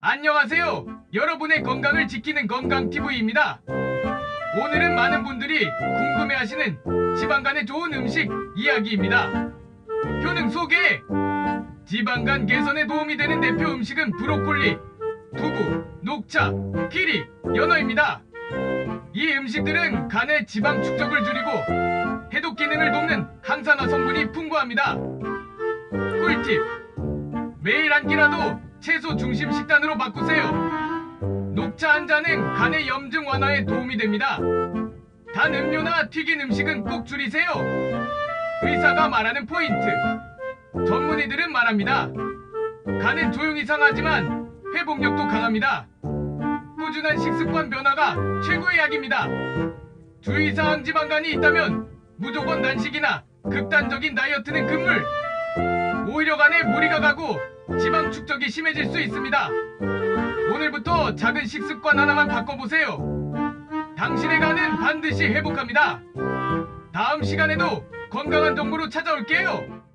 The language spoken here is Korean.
안녕하세요. 여러분의 건강을 지키는 건강TV입니다. 오늘은 많은 분들이 궁금해하시는 지방간에 좋은 음식 이야기입니다. 효능 소개! 지방간 개선에 도움이 되는 대표 음식은 브로콜리, 두부, 녹차, 키리, 연어입니다. 이 음식들은 간의 지방 축적을 줄이고 해독 기능을 돕는 항산화 성분이 풍부합니다. 꿀팁! 매일 한 끼라도 채소 중심 식단으로 바꾸세요. 녹차 한 잔은 간의 염증 완화에 도움이 됩니다. 단 음료나 튀긴 음식은 꼭 줄이세요. 의사가 말하는 포인트. 전문의들은 말합니다. 간은 조용히 상하지만 회복력도 강합니다. 꾸준한 식습관 변화가 최고의 약입니다. 주의사항 지방간이 있다면 무조건 단식이나 극단적인 다이어트는 금물. 오히려 간에 무리가 가고 축적이 심해질 수 있습니다. 오늘부터 작은 식습관 하나만 바꿔보세요. 당신의 간은 반드시 회복합니다. 다음 시간에도 건강한 정보로 찾아올게요.